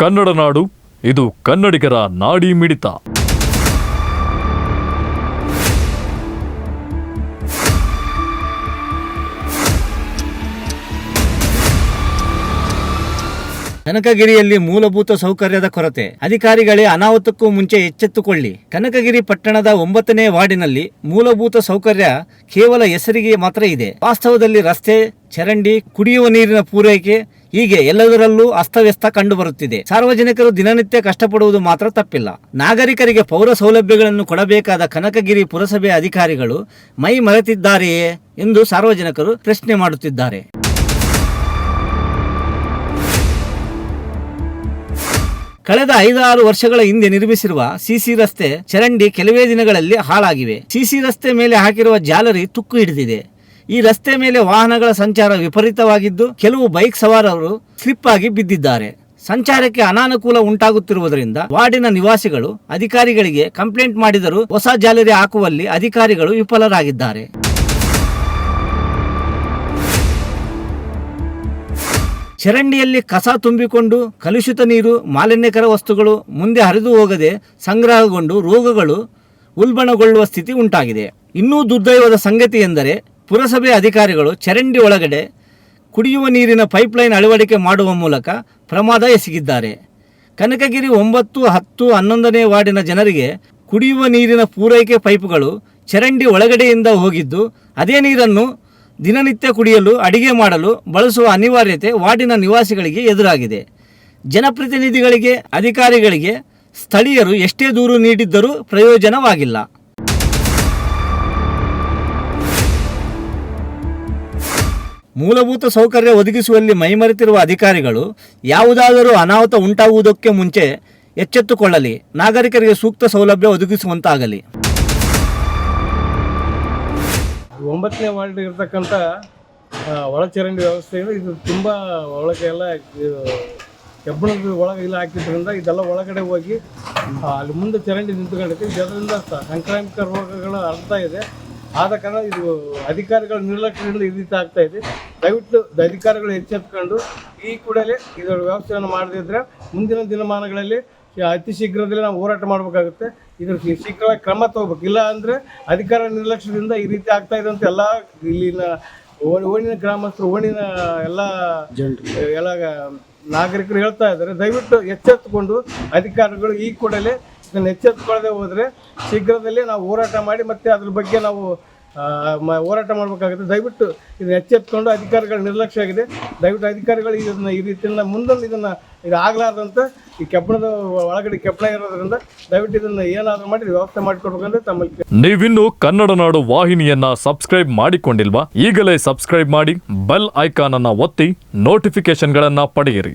ಕನ್ನಡ ನಾಡು, ಇದು ಕನ್ನಡಿಗರ ನಾಡಿ ಮಿಡಿತ. ಕನಕಗಿರಿಯಲ್ಲಿ ಮೂಲಭೂತ ಸೌಕರ್ಯದ ಕೊರತೆ. ಅಧಿಕಾರಿಗಳೇ ಅನಾಹುತಕ್ಕೂ ಮುಂಚೆ ಎಚ್ಚೆತ್ತುಕೊಳ್ಳಿ. ಕನಕಗಿರಿ ಪಟ್ಟಣದ ಒಂಬತ್ತನೇ ವಾರ್ಡಿನಲ್ಲಿ ಮೂಲಭೂತ ಸೌಕರ್ಯ ಕೇವಲ ಹೆಸರಿಗೆ ಮಾತ್ರ ಇದೆ. ವಾಸ್ತವದಲ್ಲಿ ರಸ್ತೆ, ಚರಂಡಿ, ಕುಡಿಯುವ ನೀರಿನ ಪೂರೈಕೆ ಹೀಗೆ ಎಲ್ಲದರಲ್ಲೂ ಅಸ್ತವ್ಯಸ್ತ ಕಂಡುಬರುತ್ತಿದೆ ಸಾರ್ವಜನಿಕರು ದಿನನಿತ್ಯ ಕಷ್ಟಪಡುವುದು ಮಾತ್ರ ತಪ್ಪಿಲ್ಲ. ನಾಗರಿಕರಿಗೆ ಪೌರ ಸೌಲಭ್ಯಗಳನ್ನು ಕೊಡಬೇಕಾದ ಕನಕಗಿರಿ ಪುರಸಭೆ ಅಧಿಕಾರಿಗಳು ಮೈ ಮರೆತಿದ್ದಾರೆಯೇ ಎಂದು ಸಾರ್ವಜನಿಕರು ಪ್ರಶ್ನೆ ಮಾಡುತ್ತಿದ್ದಾರೆ. ಕಳೆದ ಐದಾರು ವರ್ಷಗಳ ಹಿಂದೆ ನಿರ್ಮಿಸಿರುವ ಸಿಸಿ ರಸ್ತೆ ಚರಂಡಿ ಕೆಲವೇ ದಿನಗಳಲ್ಲಿ ಹಾಳಾಗಿವೆ. ಸಿಸಿ ರಸ್ತೆ ಮೇಲೆ ಹಾಕಿರುವ ಜಾಲರಿ ತುಕ್ಕು ಹಿಡಿದಿದೆ. ಈ ರಸ್ತೆ ಮೇಲೆ ವಾಹನಗಳ ಸಂಚಾರ ವಿಪರೀತವಾಗಿದ್ದು ಕೆಲವು ಬೈಕ್ ಸವಾರರು ಸ್ಲಿಪ್ ಆಗಿ ಬಿದ್ದಿದ್ದಾರೆ. ಸಂಚಾರಕ್ಕೆ ಅನಾನುಕೂಲ ಉಂಟಾಗುತ್ತಿರುವುದರಿಂದ ವಾರ್ಡಿನ ನಿವಾಸಿಗಳು, ಅಧಿಕಾರಿಗಳಿಗೆ ಕಂಪ್ಲೇಂಟ್ ಮಾಡಿದರೂ ಹೊಸ ಜಾಲರಿ ಹಾಕುವಲ್ಲಿ ಅಧಿಕಾರಿಗಳು ವಿಫಲರಾಗಿದ್ದಾರೆ. ಚರಂಡಿಯಲ್ಲಿ ಕಸ ತುಂಬಿಕೊಂಡು ಕಲುಷಿತ ನೀರು, ಮಾಲಿನ್ಯಕರ ವಸ್ತುಗಳು ಮುಂದೆ ಹರಿದು ಹೋಗದೆ ಸಂಗ್ರಹಗೊಂಡು ರೋಗಗಳು ಉಲ್ಬಣಗೊಳ್ಳುವ ಸ್ಥಿತಿ ಉಂಟಾಗಿದೆ. ಇನ್ನೂ ದುರ್ದೈವದ ಸಂಗತಿ ಎಂದರೆ ಪುರಸಭೆ ಅಧಿಕಾರಿಗಳು ಚರಂಡಿ ಒಳಗಡೆ ಕುಡಿಯುವ ನೀರಿನ ಪೈಪ್ಲೈನ್ ಅಳವಡಿಕೆ ಮಾಡುವ ಮೂಲಕ ಪ್ರಮಾದ ಎಸಗಿದ್ದಾರೆ. ಕನಕಗಿರಿ ಒಂಬತ್ತು, ಹತ್ತು, ಹನ್ನೊಂದನೇ ವಾರ್ಡಿನ ಜನರಿಗೆ ಕುಡಿಯುವ ನೀರಿನ ಪೂರೈಕೆ ಪೈಪ್ಗಳು ಚರಂಡಿ ಒಳಗಡೆಯಿಂದ ಹೋಗಿದ್ದು, ಅದೇ ನೀರನ್ನು ದಿನನಿತ್ಯ ಕುಡಿಯಲು, ಅಡಿಗೆ ಮಾಡಲು ಬಳಸುವ ಅನಿವಾರ್ಯತೆ ವಾರ್ಡಿನ ನಿವಾಸಿಗಳಿಗೆ ಎದುರಾಗಿದೆ. ಜನಪ್ರತಿನಿಧಿಗಳಿಗೆ, ಅಧಿಕಾರಿಗಳಿಗೆ ಸ್ಥಳೀಯರು ಎಷ್ಟೇ ದೂರು ನೀಡಿದ್ದರೂ ಪ್ರಯೋಜನವಾಗಿಲ್ಲ. ಮೂಲಭೂತ ಸೌಕರ್ಯ ಒದಗಿಸುವಲ್ಲಿ ಮೈಮರೆತಿರುವ ಅಧಿಕಾರಿಗಳು ಯಾವುದಾದರೂ ಅನಾಹುತ ಉಂಟಾಗುವುದಕ್ಕೆ ಮುಂಚೆ ಎಚ್ಚೆತ್ತುಕೊಳ್ಳಲಿ. ನಾಗರಿಕರಿಗೆ ಸೂಕ್ತ ಸೌಲಭ್ಯ ಒದಗಿಸುವಂತಾಗಲಿ. ಒಂಬತ್ತನೇ ವಾರ್ಡ್ ಇರತಕ್ಕಂಥ ಒಳಚರಂಡಿ ವ್ಯವಸ್ಥೆ ಇದೆ ತುಂಬ ಒಳಗೆ ಎಲ್ಲ ಕೆಬ್ಬಣದ ಒಳಗೆ ಇಲ್ಲ ಹಾಕಿದ್ರಿಂದ ಇದೆಲ್ಲ ಒಳಗಡೆ ಹೋಗಿ ಅಲ್ಲಿ ಮುಂದೆ ಚರಂಡಿ ನಿಂತ್ಕೊಂಡಿದೆ. ಇದರಿಂದ ಸಾಂಕ್ರಾಮಿಕ ರೋಗಗಳು ಅರ್ಥ ಇದೆ. ಆದ ಕಾರಣ ಇದು ಅಧಿಕಾರಿಗಳ ನಿರ್ಲಕ್ಷ್ಯದಿಂದ ಈ ರೀತಿ ಆಗ್ತಾ ಇದೆ. ದಯವಿಟ್ಟು ಅಧಿಕಾರಿಗಳು ಎಚ್ಚೆತ್ಕೊಂಡು ಈ ಕೂಡಲೇ ಇದರ ವ್ಯವಸ್ಥೆಯನ್ನು ಮಾಡದಿದ್ರೆ ಮುಂದಿನ ದಿನಮಾನಗಳಲ್ಲಿ ಅತಿ ಶೀಘ್ರದಲ್ಲೇ ನಾವು ಹೋರಾಟ ಮಾಡಬೇಕಾಗುತ್ತೆ. ಇದ್ರ ಶೀಘ್ರವಾಗಿ ಕ್ರಮ ತಗೋಬೇಕು. ಇಲ್ಲ ಅಂದರೆ ಅಧಿಕಾರ ನಿರ್ಲಕ್ಷ್ಯದಿಂದ ಈ ರೀತಿ ಆಗ್ತಾ ಇದೆ ಅಂತ ಎಲ್ಲ ಇಲ್ಲಿನ ಓಣಿ- ಓಣಿನ ಗ್ರಾಮಸ್ಥರು ಓಣಿನ ಎಲ್ಲ ಎಲ್ಲ ನಾಗರಿಕರು ಹೇಳ್ತಾ ಇದ್ದಾರೆ. ದಯವಿಟ್ಟು ಎಚ್ಚೆತ್ತುಕೊಂಡು ಅಧಿಕಾರಿಗಳು ಈ ಕೂಡಲೇ ಇದನ್ನು ಎಚ್ಚೆತ್ತುಕೊಳ್ಳದೆ ಹೋದರೆ ಶೀಘ್ರದಲ್ಲೇ ನಾವು ಹೋರಾಟ ಮಾಡಿ ಮತ್ತೆ ಅದ್ರ ಬಗ್ಗೆ ನಾವು ಹೋರಾಟ ಮಾಡಬೇಕಾಗುತ್ತೆ. ದಯವಿಟ್ಟು ಇದನ್ನ ಎಚ್ಚೆತ್ಕೊಂಡು ಅಧಿಕಾರಿಗಳ ನಿರ್ಲಕ್ಷ್ಯ ಆಗಿದೆ. ದಯವಿಟ್ಟು ಅಧಿಕಾರಿಗಳು ಇದನ್ನ ಈ ರೀತಿಯಿಂದ ಮುಂದೊಂದು ಇದನ್ನ ಇದು ಆಗ್ಲಾರ್ದಂತ ಈ ಕೆಬ್ಬಣದ ಒಳಗಡೆ ಕೆಬ್ಬಣ ಇರೋದ್ರಿಂದ ದಯವಿಟ್ಟು ಇದನ್ನ ಏನಾದರೂ ಮಾಡಿ ವ್ಯವಸ್ಥೆ ಮಾಡಿಕೊಡ್ಬೇಕಂದ್ರೆ ತಮ್ಮಲ್ಲಿ ನೀವಿನ್ನು ಕನ್ನಡ ನಾಡು ವಾಹಿನಿಯನ್ನ ಸಬ್ಸ್ಕ್ರೈಬ್ ಮಾಡಿಕೊಂಡಿಲ್ವಾ? ಈಗಲೇ ಸಬ್ಸ್ಕ್ರೈಬ್ ಮಾಡಿ, ಬೆಲ್ ಐಕಾನ್ ಅನ್ನ ಒತ್ತಿ ನೋಟಿಫಿಕೇಶನ್ಗಳನ್ನ ಪಡೆಯಿರಿ.